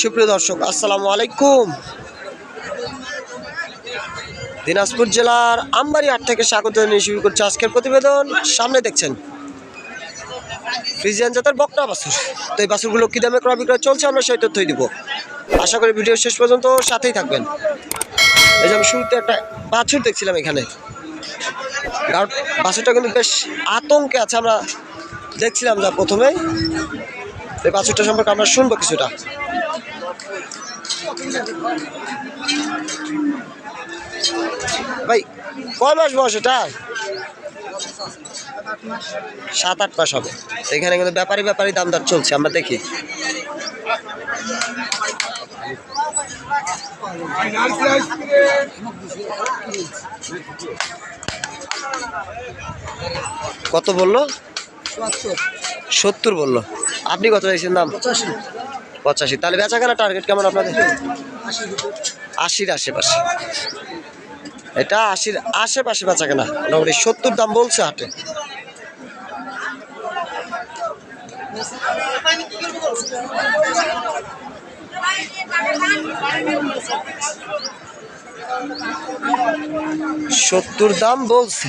সুপ্রিয় দর্শক, আসসালামু আলাইকুম। দিনাজপুর জেলার আমবাড়ি হাট থেকে স্বাগত জানিয়ে শুরু করছে আজকের প্রতিবেদন। সামনে দেখছেন ফ্রিজিয়ান জাতের বকনা বাছুর। তো এই বাছুরগুলো কী দামে ক্রয় বিক্রয় চলছে আমরা সেই তথ্যই দিব। আশা করি ভিডিও শেষ পর্যন্ত সাথেই থাকবেন। এই যে আমি শুরুতে একটা বাছুর দেখছিলাম এখানে। কারণ বাছুরটা কিন্তু বেশ আতঙ্কে আছে, আমরা দেখছিলাম যা প্রথমেই। এই বাছুরটা সম্পর্কে আমরা শুনব কিছুটা। ভাই, কয় মাস বয়স এটা? সাত আট মাস হবে। এখানে কিন্তু ব্যাপারী ব্যাপারী দাম দর চলছে, আমরা দেখি। কত বলল? সত্তর। বলল। আপনি কত চাইছেন দাম? পঁচাশি। তাহলে বেচা কেনা টার্গেট কেমন আপনাদের? আশির আশেপাশে। এটা আশির আশেপাশে বেচা কেনা মোটামুটি সত্তর দাম বলছে হাটে। সত্তর দাম বলছে।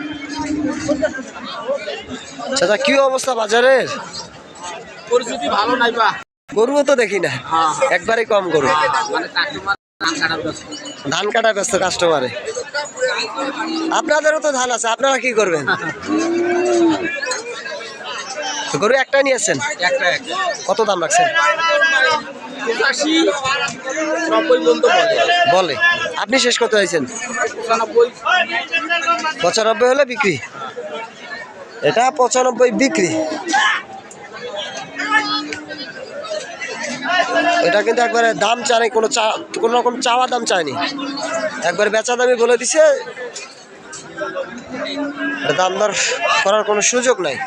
চাচা কি অবস্থা বাজারের? পরিস্থিতি ভালো নাই বা। গরুও তো দেখি না। একবারে কম গরু। মানে ধান কাটা ব্যস্ত। কাস্টমারে আপনাদেরও তো ধান আছে আপনারা কি করবেন? গরু একটা নিয়েছেন কত দাম রাখছেন? বলে। আপনি শেষ করতে চাইছেন? পঁচানব্বই হলে বিক্রি। এটা পঁচানব্বই বিক্রি। এটা কিন্তু একবারে দাম চায়নি, কোনো চা, কোনো রকম চাওয়া দাম চায়নি। একবারে বেচা দামি বলে দিছে। দাম দর করার কোনো সুযোগ নাই।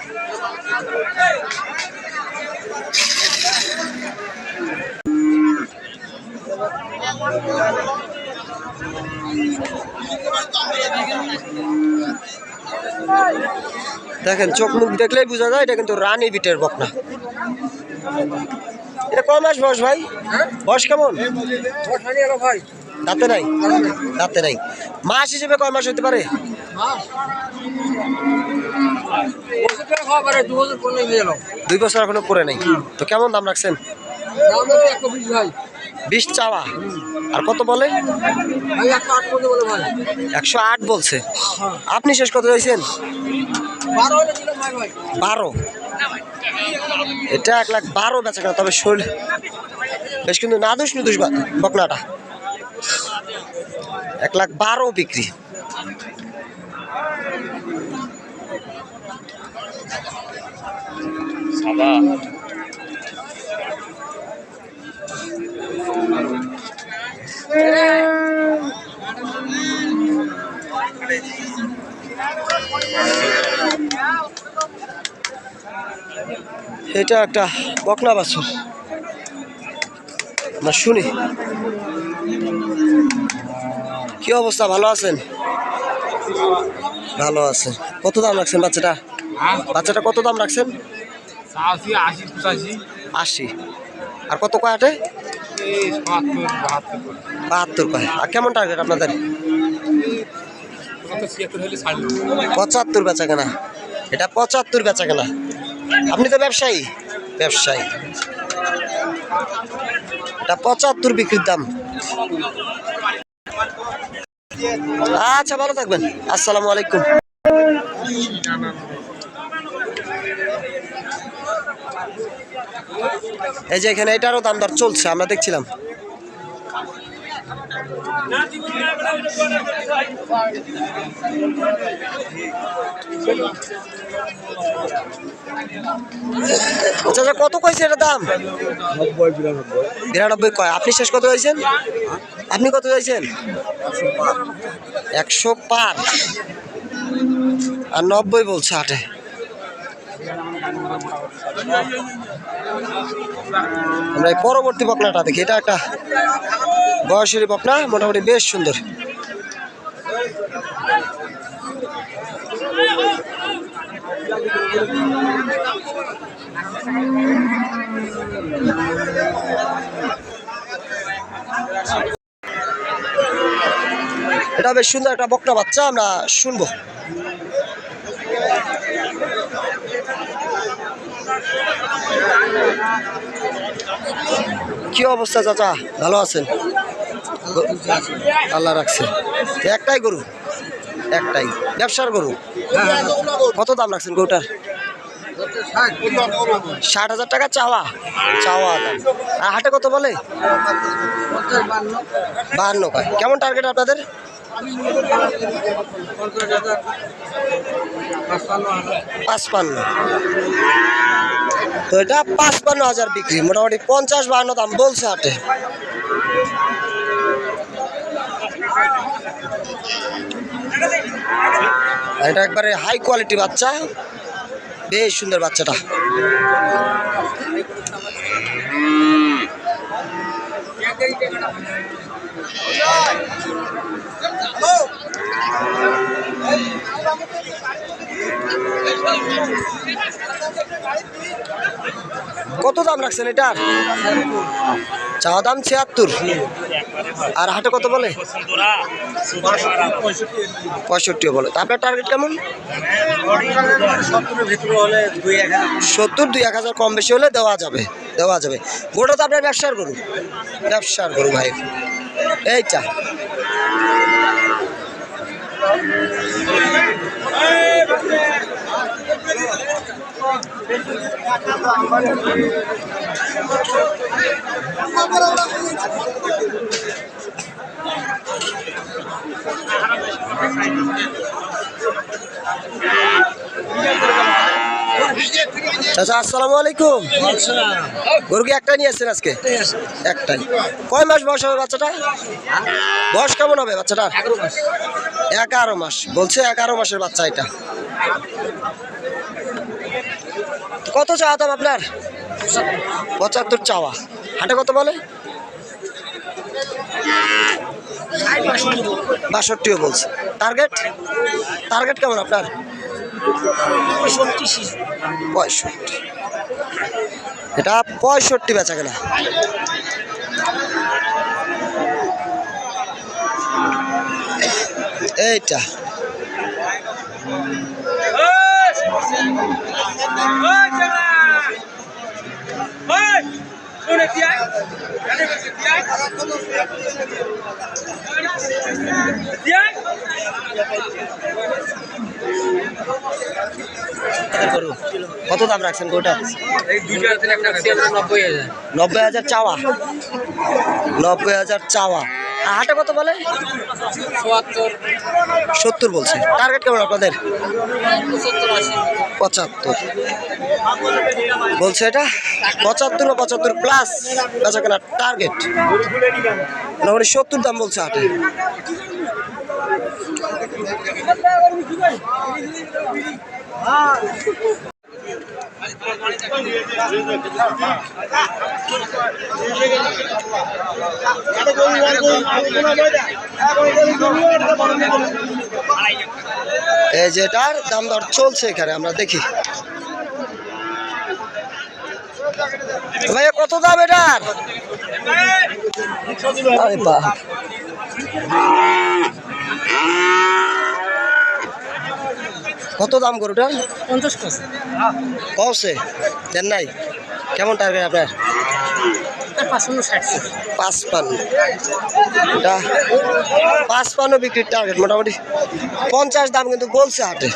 দেখেন, চোখ মুখ দেখলেই বোঝা যায়, এটা কিন্তু রানী বিটের বকনা। এটা কয় মাস বয়স ভাই? বয়স কেমন? ভাই দাঁতে নাই? দাঁতে নাই। মাস হিসেবে কয় মাস হতে পারে? দুই বছর এখনও পরে নাই। তো কেমন দাম রাখছেন? বিশ চাওয়া। আর কত বলে? একশো আট বলছে। আপনি শেষ কত চাইছেন? বারো এটা এক লাখ বারো বেচা কেনা তবে শরীর বেশ কিন্তু নাদুস নুদুস বা- বকনাটা। এক লাখ বারো বিক্রি। এটা একটা বকনা বাছুর। না শুনি। কি অবস্থা? ভালো আছেন? ভালো আছেন। কত দাম রাখছেন বাচ্চাটা? বাচ্চাটা কত দাম রাখছেন? আশি আর কত কয়াটে? বাহাত্তর কয়। আর কেমন টার্গেট আপনাদের কত ছিয়াত্তর হলে ছাড় পঁচাত্তর বেচা কেনা এটা পঁচাত্তর বেচা কেনা আপনি তো ব্যবসায়ী। ব্যবসায়ী। এটা পঁচাত্তর বিক্রির দাম। আচ্ছা ভালো থাকবেন। আসসালামু আলাইকুম। এই যে এখানে এটারও দাম দর চলছে, আমরা দেখছিলাম। আচ্ছা আচ্ছা কত কইছে এটা দাম? নব্বই বিরানব্বই। কয়? আপনি শেষ কত হয়েছেন আপনি কত চাইছেন? একশো পার আর নব্বই বলছে আটে। আমরা এই পরবর্তী বকনাটা দেখি এটা একটা বয়সের বকনা, মোটামুটি বেশ সুন্দর। এটা বেশ সুন্দর একটা বকনা বাচ্চা, আমরা শুনব। কি অবস্থা, চাচা? ভালো আছেন? আল্লাহ রাখছে। একটাই গরু? একটাই। ব্যবসার গরু? কত দাম রাখছেন গরুটার? ষাট হাজার টাকা চাওয়া। চাওয়া দাম। আর হাটে কত বলে? বাহান্ন কয় কেমন টার্গেট আপনাদের? পাঁচপান্ন। তো এটা পাঁচপান্ন হাজার বিক্রি। মোটামুটি পঞ্চাশ বাহান্ন দাম বলছে হাটে। এটা একবারে হাই কোয়ালিটি বাচ্চা। বেশ সুন্দর বাচ্চাটা। কত দাম রাখছেন এটার? চাওয়া দাম ছিয়াত্তর। আর হাটে কত বলে? পঁয়ষট্টিও বলে। আপনার টার্গেট কেমন? সত্তর দুই এক হাজার কম বেশি হলে দেওয়া যাবে দেওয়া যাবে। গোটা তো আপনার ব্যবসার গরু। ব্যবসার গরু ভাই। এইটা চাচা আসসালামু আলাইকুম। গরু কি একটাই নিয়ে আসছেন আজকে? একটাই। কয় মাস বয়স হবে বাচ্চাটা? বয়স কেমন হবে বাচ্চাটার? এগারো মাস। বলছে এগারো মাসের বাচ্চা এটা। কত চাওয়া দাম আপনার? পঁচাত্তর চাওয়া। হাটে কত বলে? বাষট্টিও বলছে। টার্গেট? টার্গেট কেমন আপনার? পঁয়ষট্টি এটা পঁয়ষট্টি বেচা কেনা এইটা গরু। কত দাম রাখছেন গোটা নব্বই হাজার। চাওয়া। নব্বই হাজার চাওয়া। হাটে কত বলে? সত্তর বলছে। টার্গেট কেমন আপনাদের? পঁচাত্তর। বলছে এটা? পঁচাত্তর বা পঁচাত্তর প্লাস বেচা কেনার টার্গেট মোটামুটি সত্তর দাম বলছে হাটে। এই যেটার দাম দর চলছে এখানে আমরা দেখি। ভাইয়া কত দাম এটার? আরে বাপ কত দাম গরুটা পঞ্চাশ কস কছে দেন নাই? কেমন টার্গেট আপনার? পাঁচশো পাঁচ পান্ন এটা পাঁচ পান্ন বিক্রির টার্গেট মোটামুটি। পঞ্চাশ দাম কিন্তু বলছে হাটে।